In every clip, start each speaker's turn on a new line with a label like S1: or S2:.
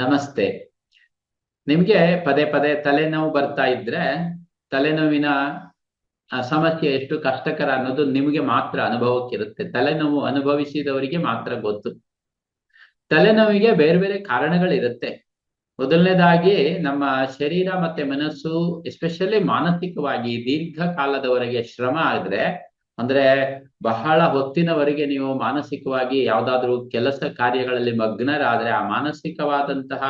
S1: ನಮಸ್ತೆ. ನಿಮ್ಗೆ ಪದೇ ಪದೇ ತಲೆನೋವು ಬರ್ತಾ ಇದ್ರೆ ತಲೆನೋವಿನ ಸಮಸ್ಯೆ ಎಷ್ಟು ಕಷ್ಟಕರ ಅನ್ನೋದು ನಿಮಗೆ ಮಾತ್ರ ಅನುಭವಕ್ಕಿರುತ್ತೆ. ತಲೆನೋವು ಅನುಭವಿಸಿದವರಿಗೆ ಮಾತ್ರ ಗೊತ್ತು. ತಲೆನೋವಿಗೆ ಬೇರೆ ಬೇರೆ ಕಾರಣಗಳಿರುತ್ತೆ. ಮೊದಲನೇದಾಗಿ ನಮ್ಮ ಶರೀರ ಮತ್ತೆ ಮನಸ್ಸು ಎಸ್ಪೆಷಲಿ ಮಾನಸಿಕವಾಗಿ ದೀರ್ಘಕಾಲದವರೆಗೆ ಶ್ರಮ ಆದ್ರೆ ಅಂದ್ರೆ ಬಹಳ ಹೊತ್ತಿನವರೆಗೆ ನೀವು ಮಾನಸಿಕವಾಗಿ ಯಾವ್ದಾದ್ರು ಕೆಲಸ ಕಾರ್ಯಗಳಲ್ಲಿ ಮಗ್ನರಾದ್ರೆ ಆ ಮಾನಸಿಕವಾದಂತಹ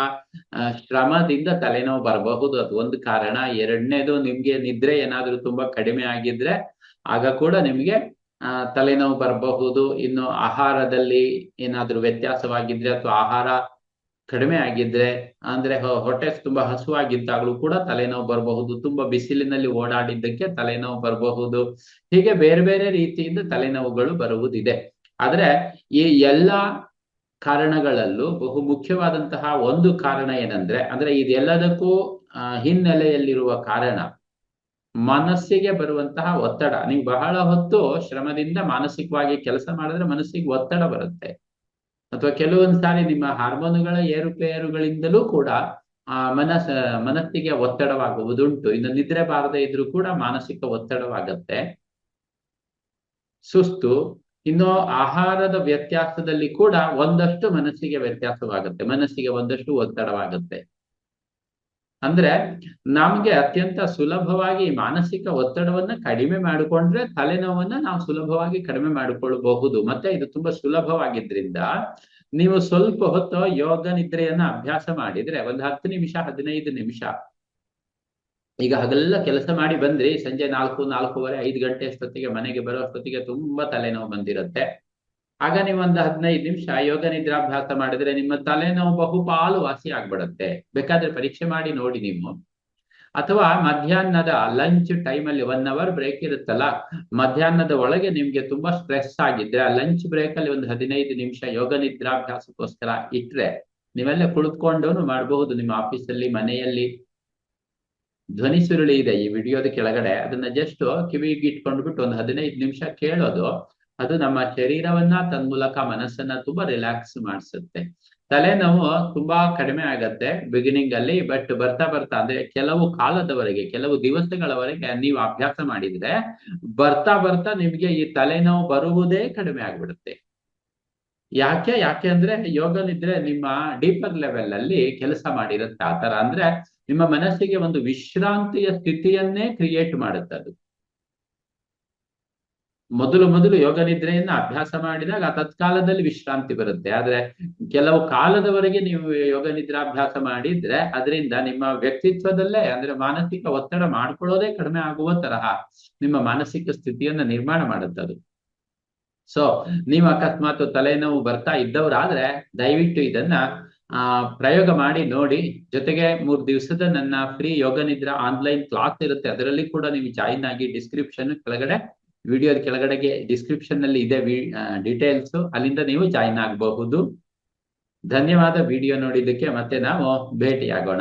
S1: ಶ್ರಮದಿಂದ ತಲೆನೋವು ಬರಬಹುದು. ಅದು ಒಂದು ಕಾರಣ. ಎರಡನೇದು ನಿಮ್ಗೆ ನಿದ್ರೆ ಏನಾದ್ರೂ ತುಂಬಾ ಕಡಿಮೆ ಆಗಿದ್ರೆ ಆಗ ಕೂಡ ನಿಮ್ಗೆ, ಆ, ತಲೆನೋವು ಬರಬಹುದು. ಇನ್ನು ಆಹಾರದಲ್ಲಿ ಏನಾದ್ರೂ ವ್ಯತ್ಯಾಸವಾಗಿದ್ರೆ ಅಥವಾ ಆಹಾರ ಕಡಿಮೆ ಆಗಿದ್ರೆ, ಅಂದ್ರೆ ಹೊಟ್ಟೆ ತುಂಬಾ ಹಸುವಾಗಿದ್ದಾಗಲೂ ಕೂಡ ತಲೆನೋವು ಬರಬಹುದು, ತುಂಬಾ ಬಿಸಿಲಿನಲ್ಲಿ ಓಡಾಡಿದ್ದಕ್ಕೆ ತಲೆನೋವು ಬರಬಹುದು, ಹೀಗೆ ಬೇರೆ ಬೇರೆ ರೀತಿಯಿಂದ ತಲೆನೋವುಗಳು ಬರುವುದಿದೆ. ಆದ್ರೆ ಈ ಎಲ್ಲಾ ಕಾರಣಗಳಲ್ಲೂ ಬಹು ಮುಖ್ಯವಾದಂತಹ ಒಂದು ಕಾರಣ ಏನಂದ್ರೆ, ಅಂದ್ರೆ ಇದೆಲ್ಲದಕ್ಕೂ ಹಿನ್ನೆಲೆಯಲ್ಲಿರುವ ಕಾರಣ, ಮನಸ್ಸಿಗೆ ಬರುವಂತಹ ಒತ್ತಡ. ನೀವು ಬಹಳ ಹೊತ್ತು ಶ್ರಮದಿಂದ ಮಾನಸಿಕವಾಗಿ ಕೆಲಸ ಮಾಡಿದ್ರೆ ಮನಸ್ಸಿಗೆ ಒತ್ತಡ ಬರುತ್ತೆ. ಅಥವಾ ಕೆಲವೊಂದು ಸಾರಿ ನಿಮ್ಮ ಹಾರ್ಮೋನುಗಳ ಏರುಪೇರುಗಳಿಂದಲೂ ಕೂಡ ಆ ಮನಸ್, ಮನಸ್ಸಿಗೆ ಒತ್ತಡವಾಗುವುದುಂಟು. ಇನ್ನು ನಿದ್ರೆ ಬಾರದೆ ಇದ್ರೂ ಕೂಡ ಮಾನಸಿಕ ಒತ್ತಡವಾಗತ್ತೆ. ಸುಸ್ತು. ಇನ್ನು ಆಹಾರದ ವ್ಯತ್ಯಾಸದಲ್ಲಿ ಕೂಡ ಒಂದಷ್ಟು ಮನಸ್ಸಿಗೆ ವ್ಯತ್ಯಾಸವಾಗುತ್ತೆ. ಮನಸ್ಸಿಗೆ ಒಂದಷ್ಟು ಒತ್ತಡವಾಗುತ್ತೆ. ಅಂದ್ರೆ ನಮ್ಗೆ ಅತ್ಯಂತ ಸುಲಭವಾಗಿ ಮಾನಸಿಕ ಒತ್ತಡವನ್ನ ಕಡಿಮೆ ಮಾಡಿಕೊಂಡ್ರೆ ತಲೆನೋವನ್ನ ನಾವು ಸುಲಭವಾಗಿ ಕಡಿಮೆ ಮಾಡಿಕೊಳ್ಳಬಹುದು ಮತ್ತೆ ಇದು ತುಂಬಾ ಸುಲಭವಾಗಿದ್ರಿಂದ ನೀವು ಸ್ವಲ್ಪ ಹೊತ್ತು ಯೋಗ ನಿದ್ರೆಯನ್ನ ಅಭ್ಯಾಸ ಮಾಡಿದ್ರೆ ಒಂದು ಹತ್ತು ನಿಮಿಷ, ಹದಿನೈದು ನಿಮಿಷ ಈಗ ಹಗಲೆಲ್ಲ ಕೆಲಸ ಮಾಡಿ ಬಂದ್ರಿ, ಸಂಜೆ ನಾಲ್ಕು, ನಾಲ್ಕೂವರೆ, ಐದು ಗಂಟೆ ಅಷ್ಟೊತ್ತಿಗೆ ಮನೆಗೆ ಬರೋ ಅಷ್ಟೊತ್ತಿಗೆ ತುಂಬಾ ತಲೆನೋವು ಬಂದಿರುತ್ತೆ. ಆಗ ನೀವು ಒಂದು ಹದಿನೈದು ನಿಮಿಷ ಯೋಗ ನಿದ್ರಾಭ್ಯಾಸ ಮಾಡಿದ್ರೆ ನಿಮ್ಮ ತಲೆನೋವು ಬಹುಪಾಲು ವಾಸಿ ಆಗ್ಬಿಡುತ್ತೆ. ಬೇಕಾದ್ರೆ ಪರೀಕ್ಷೆ ಮಾಡಿ ನೋಡಿ ನೀವು. ಅಥವಾ ಮಧ್ಯಾಹ್ನದ ಲಂಚ್ ಟೈಮ್ ಅಲ್ಲಿ ಒನ್ ಅವರ್ ಬ್ರೇಕ್ ಇರುತ್ತಲ್ಲ, ಮಧ್ಯಾಹ್ನದ ಒಳಗೆ ನಿಮ್ಗೆ ತುಂಬಾ ಸ್ಟ್ರೆಸ್ ಆಗಿದ್ರೆ ಆ ಲಂಚ್ ಬ್ರೇಕ್ ಅಲ್ಲಿ ಒಂದು ಹದಿನೈದು ನಿಮಿಷ ಯೋಗ ನಿದ್ರಾಭ್ಯಾಸಕ್ಕೋಸ್ಕರ ಇಟ್ರೆ ನೀವೆಲ್ಲ ಕುಳಿತುಕೊಂಡು ಮಾಡಬಹುದು ನಿಮ್ಮ ಆಫೀಸಲ್ಲಿ, ಮನೆಯಲ್ಲಿ. ಧ್ವನಿ ಸುರುಳಿ ಇದೆ ಈ ವಿಡಿಯೋದ ಕೆಳಗಡೆ. ಅದನ್ನ ಜಸ್ಟ್ ಕಿವಿಗೆ ಇಟ್ಕೊಂಡ್ಬಿಟ್ಟು ಒಂದು ಹದಿನೈದು ನಿಮಿಷ ಕೇಳೋದು. ಅದು ನಮ್ಮ ಶರೀರವನ್ನ ತನ್ಮೂಲಕ ಮನಸ್ಸನ್ನ ತುಂಬಾ ರಿಲ್ಯಾಕ್ಸ್ ಮಾಡಿಸುತ್ತೆ. ತಲೆನೋವು ತುಂಬಾ ಕಡಿಮೆ ಆಗತ್ತೆ ಬಿಗಿನಿಂಗ್ ಅಲ್ಲಿ ಬಟ್ ಬರ್ತಾ ಬರ್ತಾ ಅಂದ್ರೆ ಕೆಲವು ಕಾಲದವರೆಗೆ, ಕೆಲವು ದಿವಸಗಳವರೆಗೆ ನೀವು ಅಭ್ಯಾಸ ಮಾಡಿದ್ರೆ ಬರ್ತಾ ಬರ್ತಾ ನಿಮ್ಗೆ ಈ ತಲೆನೋವು ಬರುವುದೇ ಕಡಿಮೆ ಆಗ್ಬಿಡುತ್ತೆ. ಯಾಕೆ ಯಾಕೆ ಅಂದ್ರೆ ಯೋಗನಿದ್ರೆ ನಿಮ್ಮ ಡೀಪರ್ ಲೆವೆಲ್ ಅಲ್ಲಿ ಕೆಲಸ ಮಾಡಿರುತ್ತೆ. ಆ ತರ ಅಂದ್ರೆ ನಿಮ್ಮ ಮನಸ್ಸಿಗೆ ಒಂದು ವಿಶ್ರಾಂತಿಯ ಸ್ಥಿತಿಯನ್ನೇ ಕ್ರಿಯೇಟ್ ಮಾಡುತ್ತೆ ಅದು ಮೊದಲು ಮೊದಲು ಯೋಗ ನಿದ್ರೆಯನ್ನು ಅಭ್ಯಾಸ ಮಾಡಿದಾಗ ಆ ತತ್ಕಾಲದಲ್ಲಿ ವಿಶ್ರಾಂತಿ ಬರುತ್ತೆ. ಆದ್ರೆ ಕೆಲವು ಕಾಲದವರೆಗೆ ನೀವು ಯೋಗ ನಿದ್ರಾಭ್ಯಾಸ ಮಾಡಿದ್ರೆ ಅದರಿಂದ ನಿಮ್ಮ ವ್ಯಕ್ತಿತ್ವದಲ್ಲೇ ಅಂದ್ರೆ ಮಾನಸಿಕ ಒತ್ತಡ ಮಾಡ್ಕೊಳ್ಳೋದೇ ಕಡಿಮೆ ಆಗುವ ತರಹ ನಿಮ್ಮ ಮಾನಸಿಕ ಸ್ಥಿತಿಯನ್ನ ನಿರ್ಮಾಣ ಮಾಡುತ್ತೆ ಅದು. ಸೊ ನೀವು ಅಕಸ್ಮಾತ್ ತಲೆನೋವು ಬರ್ತಾ ಇದ್ದವರಾದ್ರೆ ದಯವಿಟ್ಟು ಇದನ್ನ, ಆ, ಪ್ರಯೋಗ ಮಾಡಿ ನೋಡಿ. ಜೊತೆಗೆ ಮೂರ್ ದಿವಸದ ನನ್ನ ಫ್ರೀ ಯೋಗ ನಿದ್ರಾ ಆನ್ಲೈನ್ ಕ್ಲಾಸ್ ಇರುತ್ತೆ. ಅದರಲ್ಲಿ ಕೂಡ ನೀವು ಜಾಯಿನ್ ಆಗಿ ಡಿಸ್ಕ್ರಿಪ್ಷನ್ ಕೆಳಗಡೆ ವಿಡಿಯೋದ ಕೆಳಗಡೆಗೆ ಡಿಸ್ಕ್ರಿಪ್ಷನ್ನಲ್ಲಿ ಇದೆ ಡೀಟೇಲ್ಸ್ ಅಲ್ಲಿಂದ ನೀವು ಜಾಯಿನ್ ಆಗಬಹುದು. ಧನ್ಯವಾದ. ವಿಡಿಯೋ ನೋಡಿದ್ದಕ್ಕೆ ಮತ್ತೆ ನಾವು ಭೇಟಿಯಾಗೋಣ.